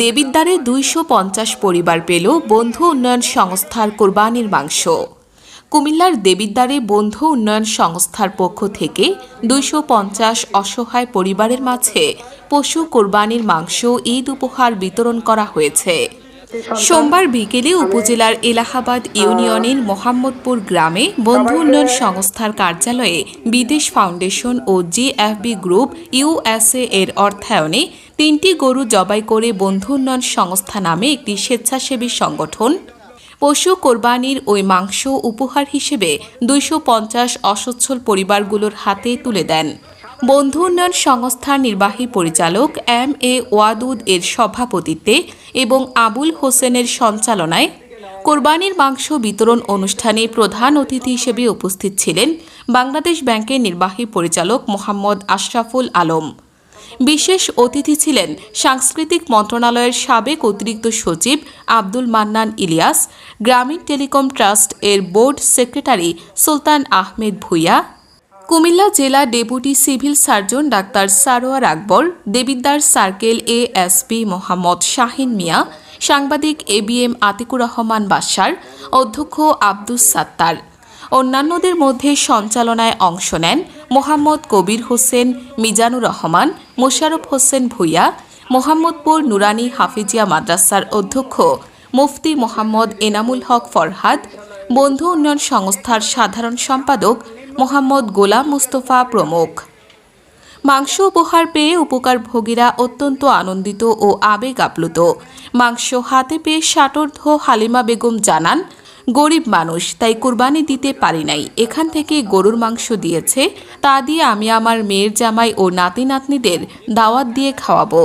দেবিদ্বারে দুইশো পঞ্চাশ পরিবার পেল বন্ধু উন্নয়ন সংস্থার কোরবানির মাংস। কুমিল্লার দেবিদ্বারে বন্ধু উন্নয়ন সংস্থার পক্ষ থেকে দুইশো পঞ্চাশ অসহায় পরিবারের মাঝে পশু কোরবানির মাংস ঈদ উপহার বিতরণ করা হয়েছে। সোমবার বিকেলে উপজেলার এলাহাবাদ ইউনিয়নের মোহাম্মদপুর গ্রামে বন্ধু উন্নয়ন সংস্থার কার্যালয়ে বিদেশ ফাউন্ডেশন ও জিএফবি গ্রুপ ইউএসএ এর অর্থায়নে তিনটি গরু জবাই করে বন্ধু উন্নয়ন সংস্থা নামে একটি স্বেচ্ছাসেবী সংগঠন, পশু কোরবানির ওই মাংস উপহার হিসেবে দুইশো পঞ্চাশ অসচ্ছল পরিবারগুলোর হাতে তুলে দেন। বন্ধু উন্নয়ন সংস্থার নির্বাহী পরিচালক এম এ ওয়াদুদ এর সভাপতিত্বে এবং আবুল হোসেনের সঞ্চালনায় কোরবানির মাংস বিতরণ অনুষ্ঠানে প্রধান অতিথি হিসেবে উপস্থিত ছিলেন বাংলাদেশ ব্যাংকের নির্বাহী পরিচালক মোহাম্মদ আশরাফুল আলম। বিশেষ অতিথি ছিলেন সাংস্কৃতিক মন্ত্রণালয়ের সাবেক অতিরিক্ত সচিব আব্দুল মান্নান ইলিয়াস, গ্রামীণ টেলিকম ট্রাস্ট এর বোর্ড সেক্রেটারি সুলতান আহমেদ ভুইয়া কুমিল্লা জেলা deputy civil surgeon doctor Sarwar Akbar Debidwar circle ASP Mohammad Shahin Mia, সাংবাদিক A B M Atiqur Rahman Basar, অধ্যক্ষ আব্দুস সাত্তার। অন্যান্যদের মধ্যে সঞ্চালনায় অংশ নেন মোহাম্মদ কবির হোসেন মিজানুর রহমান, মোশারফ হোসেন ভুইয়া, মোহাম্মদপুর নুরানি হাফিজিয়া মাদ্রাসার অধ্যক্ষ মুফতি মোহাম্মদ এনামুল হক ফরহাদ বন্ধু উন্নয়ন সংস্থার সাধারণ সম্পাদক মোহাম্মদ গোলাম মুস্তফা প্রমুখ। মাংস উপহার পেয়ে উপকারভোগীরা অত্যন্ত আনন্দিত ও আবেগ আপ্লুত মাংস হাতে পেয়ে ষাটোর্ধ হালিমা বেগম জানান, গরিব মানুষ, তাই কুরবানি দিতে পারি নাই। এখান থেকে গরুর মাংস দিয়েছে, তা দিয়ে আমি আমার মেয়ের জামাই ও নাতি নাতনিদের দাওয়াত দিয়ে খাওয়াবো।